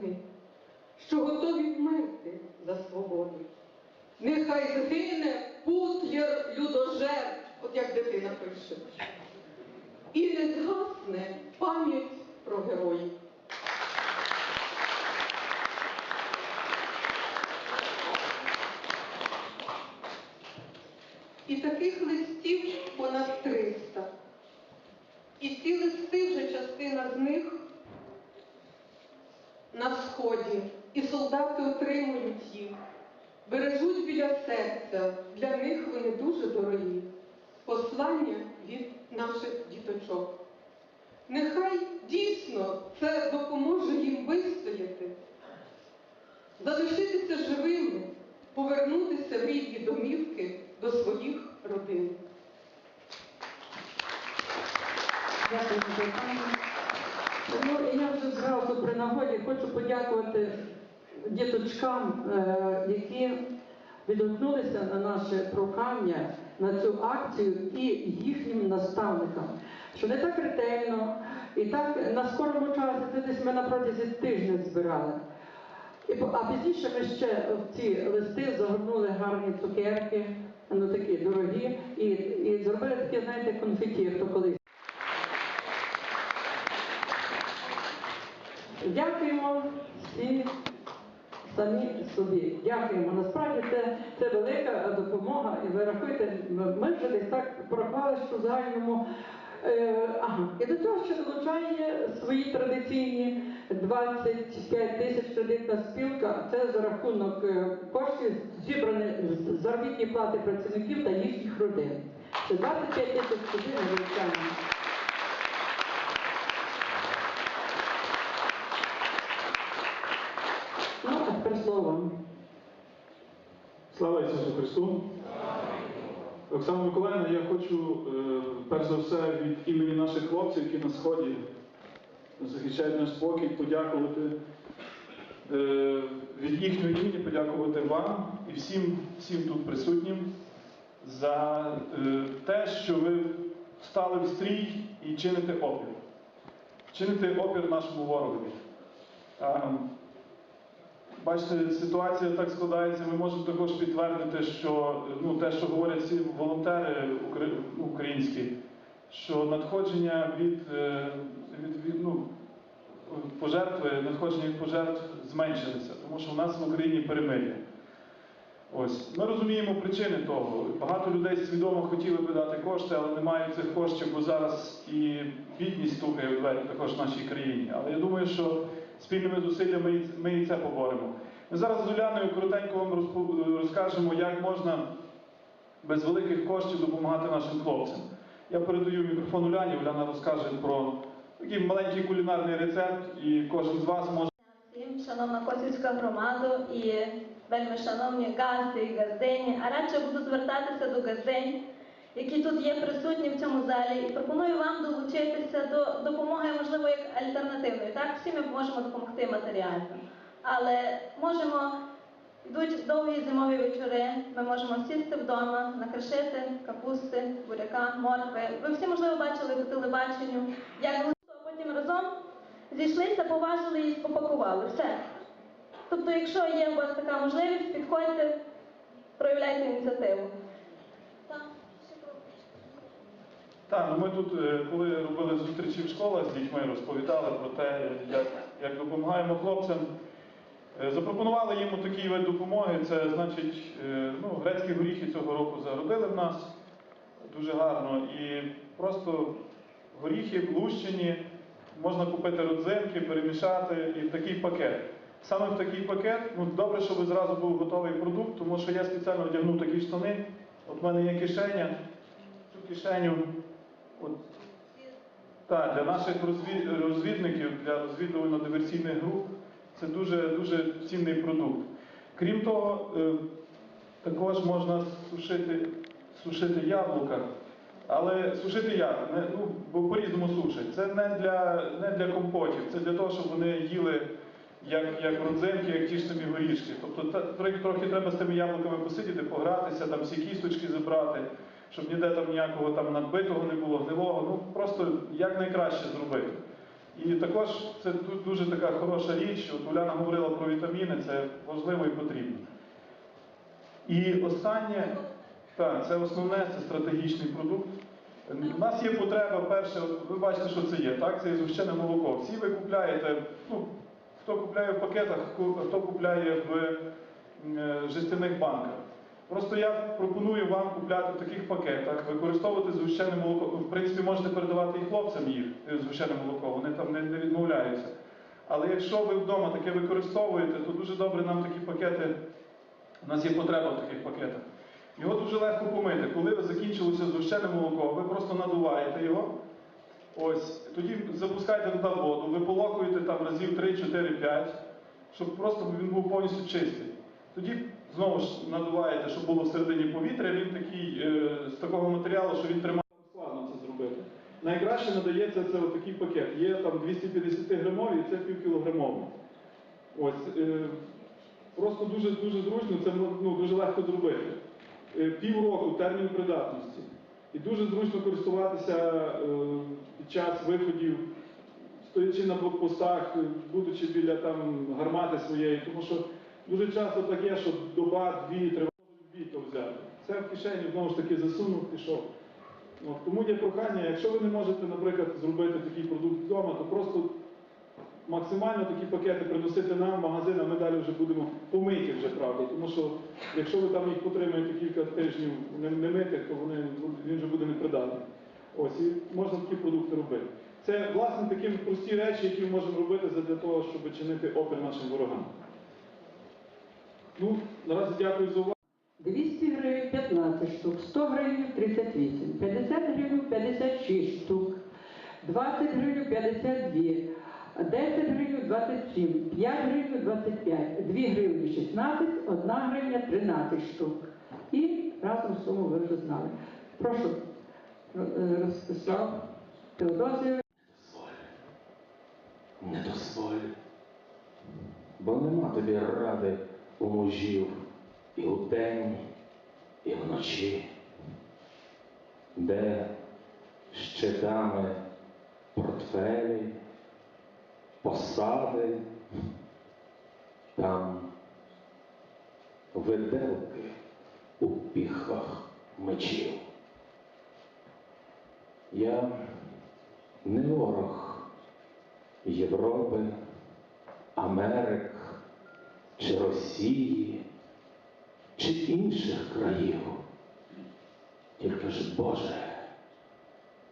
сини, що готові вмерти за свободу. Нехай згине путєр людожер, от як дитина пише, і не згасне пам'ять про героїв. І таких листів понад 300. І ці листи вже частина з них на сході, і солдати отримують їх, бережуть біля серця, для них вони дуже дорогі. Послання від наших діточок. Нехай дійсно це допоможе їм вистояти, залишитися живими, повернутися в рідні домівки до своїх родин. Дякую за. Ну, я вже зразу при нагоді хочу подякувати діточкам, е, які відгукнулися на наше прохання на цю акцію і їхнім наставникам, що не так ретельно і так на скорому часі, це десь ми на протязі тижня збирали. А пізніше ми ще в ці листи загорнули гарні цукерки, ну такі дорогі, і, і зробили такі, знаєте, конфеті, як то колись. Дякуємо всі самі собі. Дякуємо. Насправді це, це велика допомога. І ви рахуєте, ми вже десь так порахували, що в загальному. Е, ага, і до цього ще долучає свої традиційні 25 тисяч кредитна спілка. Це за рахунок е, коштів зібрані з заробітні плати працівників та їхніх родин. Це 25 тисяч родин звичайно. Ну, а тепер слово вам. Слава Ісусу Христу! Оксана Миколаївна, я хочу е, перш за все від імені наших хлопців, які на сході захищають наш спокій, подякувати е, від їхнього імені, подякувати вам і всім, всім тут присутнім за е, те, що ви стали в стрій і чините опір. Чините опір нашому ворогові. Бачите, ситуація так складається. Ми можемо також підтвердити, що ну, те, що говорять всі волонтери українські, що надходження від, е, від, від ну, пожертви, надходження від пожертв зменшилися, тому що в нас в Україні перемир'я. Ось ми розуміємо причини того. Багато людей свідомо хотіли би дати кошти, але не мають цих коштів, бо зараз і бідність стукає в двері також в нашій країні. Але я думаю, що спільними зусиллями ми і це поборемо. Ми зараз з Уляною коротенько вам розкажемо, як можна без великих коштів допомагати нашим хлопцям. Я передаю мікрофон Уляні, Уляна розкаже про такий маленький кулінарний рецепт, і кожен з вас може. Всім, шановна Косівська громада і вельми шановні газди і газдині, а радше буду звертатися до газдень, які тут є присутні в цьому залі, і пропоную вам долучитися до допомоги, можливо, як альтернативної. Так, всі ми можемо допомогти матеріально, але можемо. Йдуть довгі зимові вечори, ми можемо сісти вдома, накришити капусти, буряка, моркви. Ви всі, можливо, бачили по телебаченню, як готують, а потім разом зійшлися, поважили і попакували. Все. Тобто, якщо є у вас така можливість, підходьте, проявляйте ініціативу. Так, ще Так, ну ми тут, е, коли робили зустрічі в школах з дітьми, розповідали про те, як, як допомагаємо хлопцям. Е, Запропонували їм такий вид допомоги. Це значить, е, ну, грецькі горіхи цього року зародили в нас дуже гарно. І просто горіхи лущені, можна купити родзинки, перемішати і в такий пакет. Саме в такий пакет, ну добре, щоб зразу був готовий продукт, тому що я спеціально вдягнув такі штани. От в мене є кишеня, цю кишеню. От, так, для наших розвідників, для розвідувально-диверсійних груп це дуже, дуже цінний продукт. Крім того, е, також можна сушити, сушити яблука. Але сушити як? Не, ну, бо по-різному сушать. Це не для, не для компотів, це для того, щоб вони їли як, як родзинки, як ті ж самі горішки. Тобто та- трохи треба з тими яблуками посидіти, погратися, там всі кісточки забрати, щоб ніде там ніякого там надбитого не було, гнилого. Ну просто як найкраще зробити. І також це дуже така хороша річ. От Уляна говорила про вітаміни, це важливо і потрібно. І останнє, так, це основне, це стратегічний продукт. У нас є потреба, перше, ви бачите, що це є, так? Це згущене молоко. Всі ви купляєте, ну, хто купляє в пакетах, хто купляє в е, жестяних банках. Просто я пропоную вам купляти в таких пакетах, використовувати згущене молоко. В принципі, можете передавати і хлопцям їх, е, згущене молоко, вони там не, не відмовляються. Але якщо ви вдома таке використовуєте, то дуже добре нам такі пакети, у нас є потреба в таких пакетах. Його дуже легко помити. Коли закінчилося згущене молоко, ви просто надуваєте його. Ось, тоді запускаєте туди воду, ви полокуєте там разів 3, 4, 5, щоб просто він був повністю чистий. Тоді знову ж надуваєте, щоб було всередині повітря, він такий е, з такого матеріалу, що він тримає. Складно це зробити. Найкраще надається це такий пакет. Є там 250 грамові, і це півкілограмовий. Ось, е, просто дуже дуже зручно, це ну, дуже легко зробити. Е, Півроку термін придатності. І дуже зручно користуватися е, під час виходів, стоячи на блокпостах, будучи біля там гармати своєї, тому що дуже часто таке, що доба, дві, три можуть то взяти. Це в кишені знову ж таки засунув, пішов. От, тому є прохання, якщо ви не можете, наприклад, зробити такий продукт вдома, то просто максимально такі пакети приносити нам в магазин, а ми далі вже будемо помиті вже, правда. Тому що якщо ви там їх потримаєте кілька тижнів не, не митих, то вони, він вже буде непридатний. Ось, і можна такі продукти робити. Це, власне, такі прості речі, які ми можемо робити для того, щоб чинити опір нашим ворогам. Ну, наразі дякую за увагу. 200 гривень 15 штук, 100 гривень 38, 50 гривень 56 штук, 20 гривень 52, 10 гривень 27, 5 гривень 25, 2 гривні 16, 1 гривня 13 штук. І разом суму ви вже знали. Прошу, е, Ростислав Теодосію. не дозволь, бо нема тобі ради мужів і вдень, і вночі, де щитами портфелі, посади, там виделки у піхах мечів. Я не ворог Європи, Америк чи Росії, чи інших країв. Тільки ж, Боже,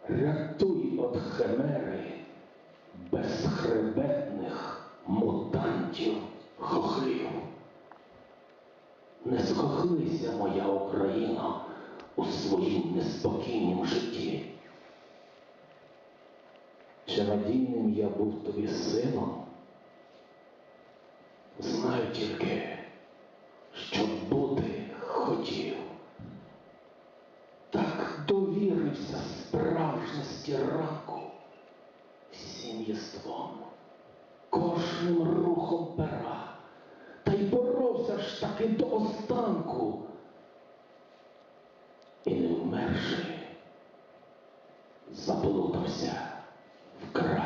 рятуй від химери безхребетних мутантів хохлів. Не скохлися, моя Україна, у своїм неспокійнім житті. Чи надійним я був тобі сином? Тільки, що бути хотів. Так довірився справжності ранку всім єством, кожним рухом пера, та й боровся ж таки до останку. І не вмерши, заплутався в краї.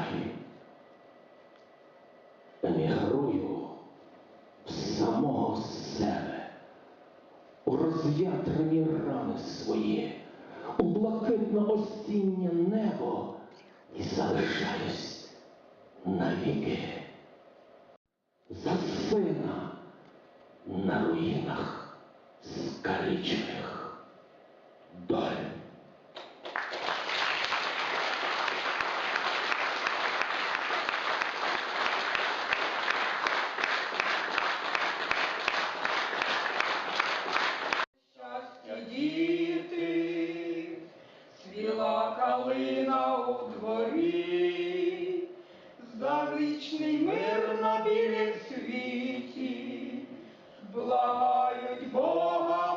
У рани свої, у блакитно осіннє небо і залишаюсь навіки за сина на руїнах скалічених доль. Калина у дворі, за вічний мир на білім світі, благають Бога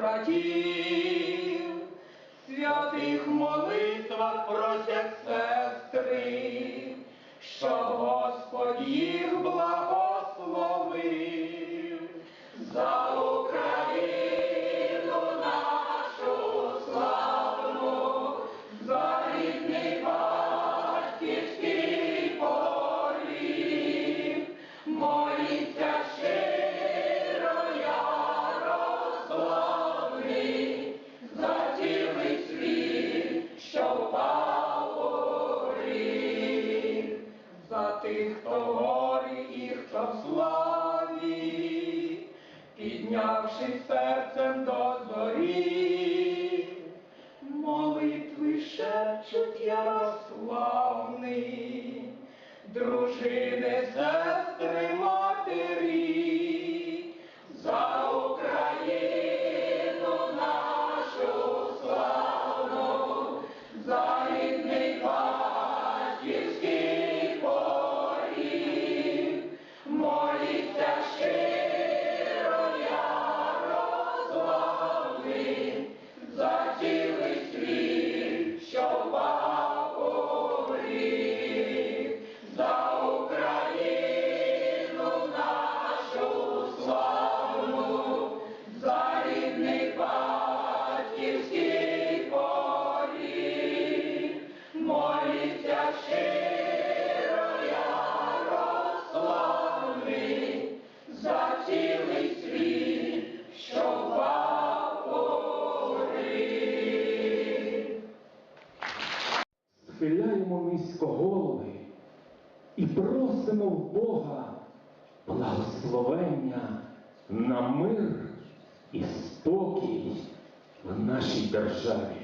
братів, святих молитвах просять сестри, що Господь їх благо. тих, хто в горі і хто в славі, піднявши серце. благословення на мир і спокій в нашій державі.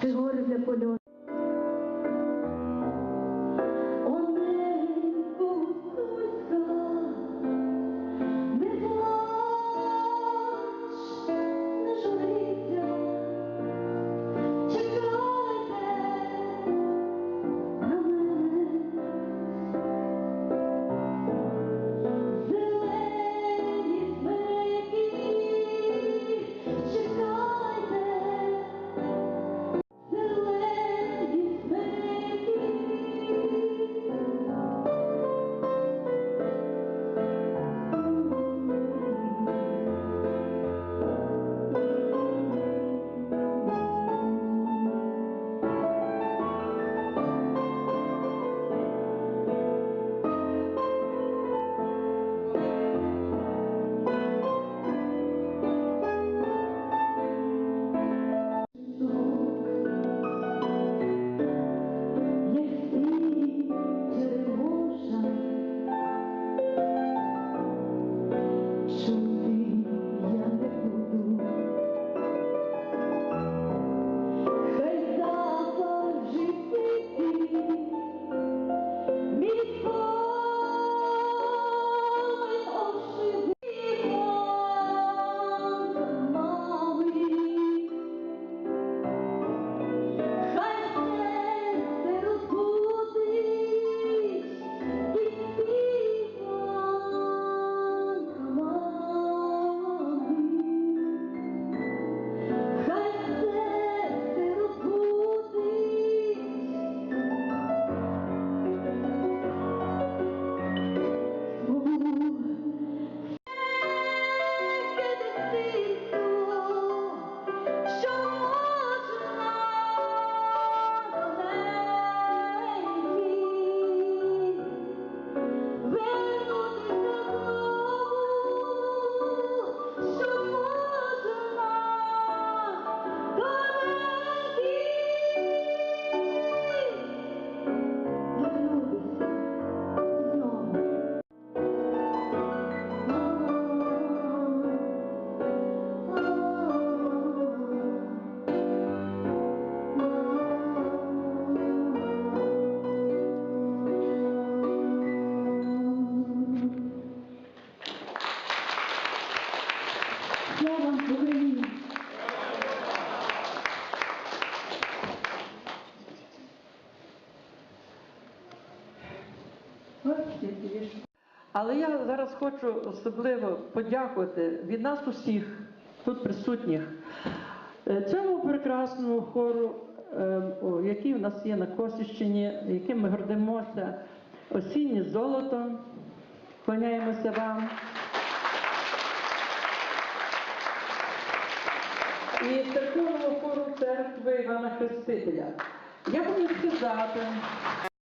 Це ж горе для польоту. Слава Україні! Але я зараз хочу особливо подякувати від нас усіх, тут присутніх, е, цьому прекрасному хору, е, який в нас є на Косівщині, яким ми гордимося осіннє золото. Клоняємося вам. І церковного хору церкви Івана Хрестителя. Я хочу сказати,